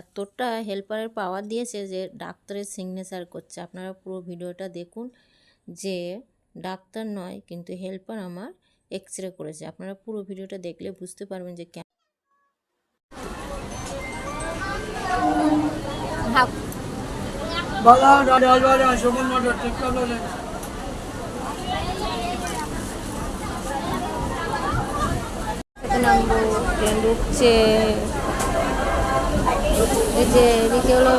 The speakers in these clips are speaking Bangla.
এতটা হেল্পারের পাওয়ার দিয়েছে যে ডাক্তারের সিগনেচার করছে। আপনারা পুরো ভিডিওটা দেখুন যে ডাক্তার নয় কিন্তু হেল্পার আমার এক্স রে করেছে। আপনারা পুরো ভিডিওটা দেখলে বুঝতে পারবেন যে কেন বাবা ডাল বাবা সবুজ মটর টিক্কা বলে এতে নামবো ট্রেন ঢুকছে এই যে এদিকে হলো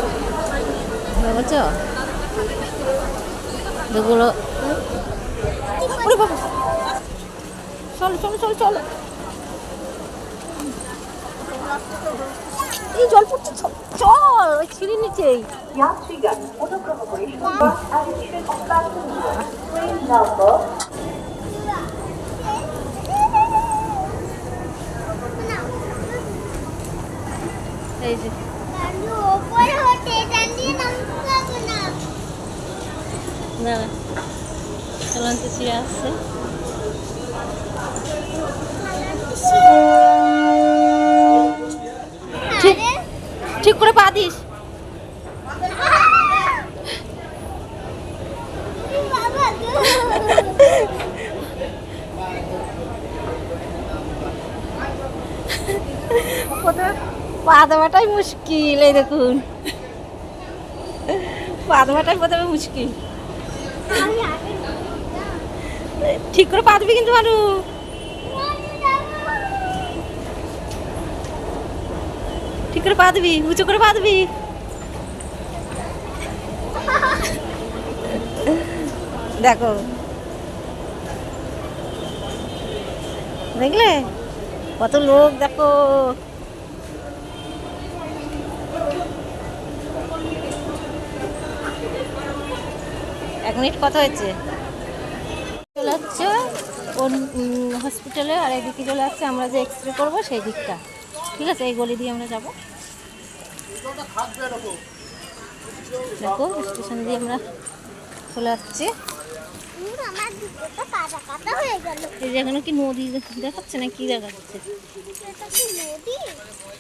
বুঝছ এগুলো ওরে বাবা চলো চলো চলো চলো এই জল পড়ছে চল চল ওই ছিঁড়ে নিচেই যাত্রীগণ অনুগ্রহ করে সংবাদ addition of passenger train number এই যে ওপরে হতে দাঁড়িয়ে নামতে চলন্ত ছিঁড়ে আসছে। ঠিক করে পা দিস। প্রথমে পা দেওয়াটাই মুশকিল, এই দেখুন। পা দেওয়াটাই প্রথমে মুশকিল। ঠিক করে পা দিবি কিন্তু মানু ঠিক করে পা দিবি, উঁচু করে পা দিবি। দেখো। দেখলে? কত লোক, দেখো। এক মিনিট কথা হয়েছে। চলে যাচ্ছে ওর হসপিটালে আর এদিকে চলে যাচ্ছে আমরা যে এক্স রে করব সেই দিকটা। ঠিক আছে এই গলি দিয়ে আমরা যাব। দেখো স্টেশন দিয়ে আমরা চলে গেল এই যে এখানে কি নদী দেখাচ্ছে না কি দেখাচ্ছে?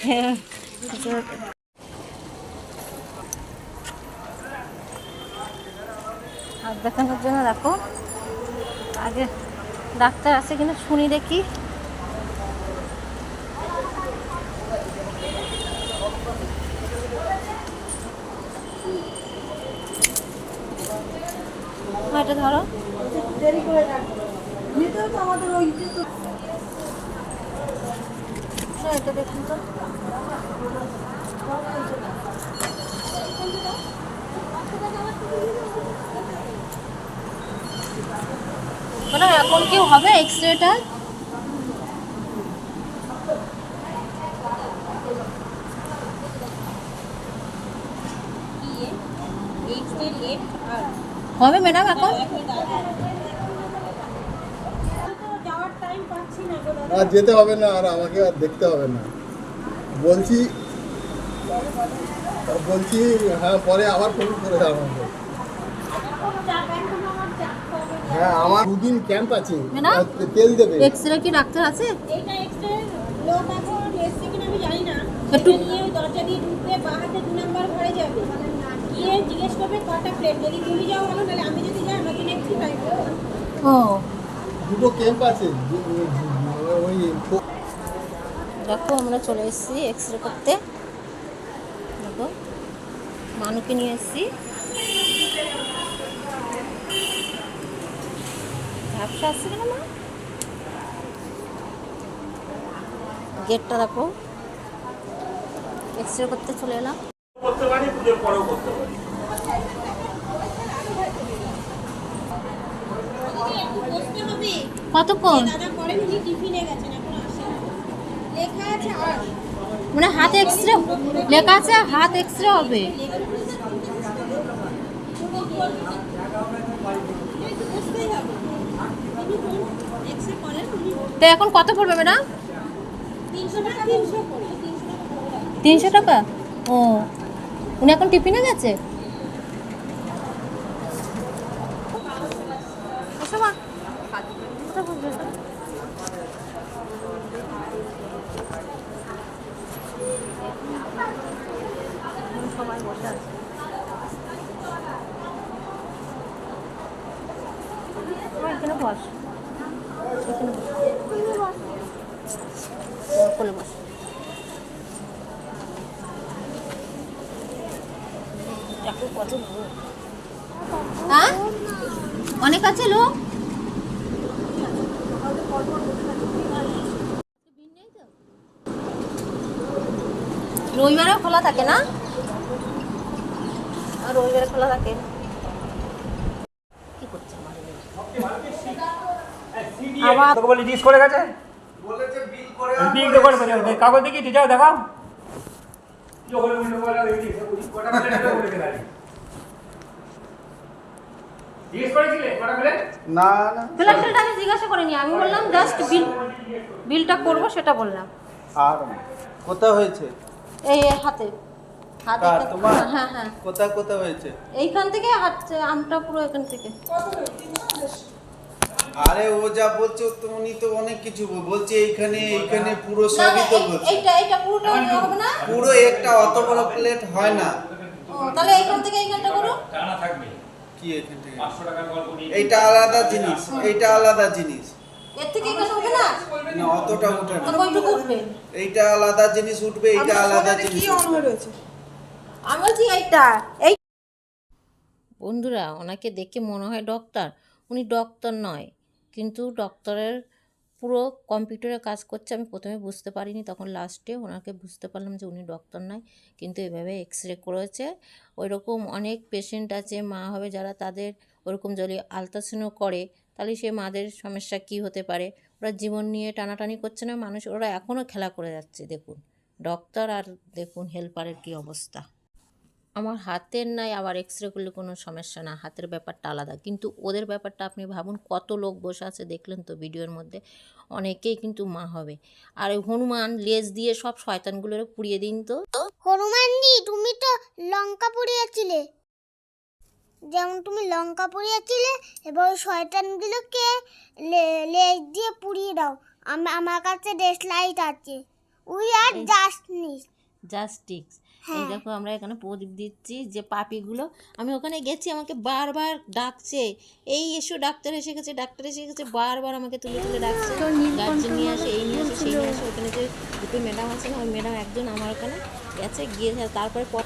হ্যাঁ হাত দেখানোর জন্য দেখো আগে ডাক্তার আছে কিনা শুনি দেখি এটা ধরো না, এটা দেখুন তো মানে এখন কি হবে এক্স রেটা হবে ম্যাডাম এখন আর যেতে হবে না আর আমাকে আর দেখতে হবে না বলছি বলছি হ্যাঁ পরে আবার ফোন করে আমাকে হ্যাঁ আমার দুদিন ক্যাম্প আছে? তেল দেবে। এক্স রে কি ডাক্তার আছে? এইটা এক্সট্রা লোক এখন এসছে কিনা আমি জানি না। একটু- নিয়ে ওই দরজা দিয়ে ঢুকলে বা হাতে দু নাম্বার ঘরে যাবে। গিয়ে জিজ্ঞেস করবে কটা প্লেট যদি তুমি যাও ভালো নাহলে আমি যদি যাই আমার জন্য একটু টাইম ও। দুটো ক্যাম্প আছে। ওই দেখো আমরা চলে এসেছি এক্স রে করতে। দেখো মানুকে নিয়ে এসেছি। ঝাপসা আসছে কেন গেটটা দেখো। এক্স রে করতে চলে এলাম। কতক্ষণ? মানে হাত এক্স রে লেখা আছে, হাত এক্স রে হবে একটু বসতেই হবে উনি এক্সরে করেন উনি তো এখন কত পড়বে ম্যাডাম? তিনশো টাকা? ও উনি এখন টিফিনে গেছে? এখানে বস। অনেক আছে লোক? রবিবারেও খোলা থাকে না? রবিবারে খোলা থাকে। কি করছে আমার? আবার তোকে বলি জিজ্ঞেস করে গেছে? বিল তো করে ফেলে কাগজ দেখি যাও দেখাও। জিজ্ঞেস করেছিলে? কটা প্লেট না না। ফ্ল্যাটের আমি জিজ্ঞাসা করিনি আমি বললাম জাস্ট বিল বিলটা করব সেটা বললাম। আর কোথায় হয়েছে? এই হাতে। হাতে তোমার? হ্যাঁ হ্যাঁ। কোথায় কোথায় হয়েছে? এইখান থেকে হাত আমটা পুরো এখান থেকে। আরে ও যা বলছে তো উনি তো অনেক কিছু বলছে এইখানে এইখানে পুরো সবই তো বলছে এইটা এইটা পুরোটা হবে না? পুরো একটা অত বড় প্লেট হয় না। ও, তাহলে এইখান থেকে এইখানটা করো। টানা থাকবে। কি এখান থেকে? পাঁচশো টাকার গল্প নিয়ে এইটা আলাদা জিনিস এইটা আলাদা জিনিস। এর থেকে এখানে হবে না? না। অতটা উঠে না। ওইটুকু উঠবে? এইটা আলাদা জিনিস উঠবে এইটা আলাদা জিনিস উঠবে। আমি বলছি এইটা এই বন্ধুরা ওনাকে দেখে মনে হয় ডক্টর। উনি ডক্টর নয় কিন্তু ডক্টরের পুরো কম্পিউটারে কাজ করছে, আমি প্রথমে বুঝতে পারিনি, তখন লাস্টে ওনাকে বুঝতে পারলাম যে উনি ডক্টর নয়। কিন্তু এভাবে এক্স রে করেছে। ওইরকম অনেক পেশেন্ট আছে, মা হবে যারা তাদের ওরকম যদি আলট্রাসাউন্ড করে, তাহলে সে মাদের সমস্যা কি হতে পারে? ওরা জীবন নিয়ে টানাটানি করছে না, মানুষ, ওরা এখনও খেলা করে যাচ্ছে, দেখুন। ডক্টর আর দেখুন হেল্পারের কি অবস্থা। আমার হাতের নাই আবার এক্স রে করলে কোনো সমস্যা না হাতের ব্যাপারটা আলাদা। কিন্তু ওদের ব্যাপারটা আপনি ভাবুন কত লোক বসে আছে দেখলেন তো ভিডিওর মধ্যে অনেকেই কিন্তু মা হবে। আর ওই হনুমান লেজ দিয়ে সব শয়তানগুলোরে পুড়িয়ে দিন তো। হনুমানজি তুমি তো লঙ্কা পুড়িয়েছিলে। যেমন তুমি লঙ্কা পুড়িয়েছিলে এবার ওই শয়তানগুলোকে লেজ দিয়ে পুড়িয়ে দাও। আমি আমার কাছে ডেস লাইট আছে। We are just nice. জাস্টিক্স এই হ্যাঁ। দেখো আমরা এখানে প্রদীপ দিচ্ছি যে পাপিগুলো আমি ওখানে গেছি আমাকে বারবার ডাকছে। এই এসো ডাক্তার এসে গেছে ডাক্তার এসে গেছে বারবার আমাকে তুলে তুলে ডাকছে। গার্জেন নিয়ে আসে এই নিয়ে আসে সেই নিয়ে আসে ওখানে যে দুটো ম্যাডাম আছে না ওই ম্যাডাম একজন আমার ওখানে গেছে গিয়ে তারপরে পর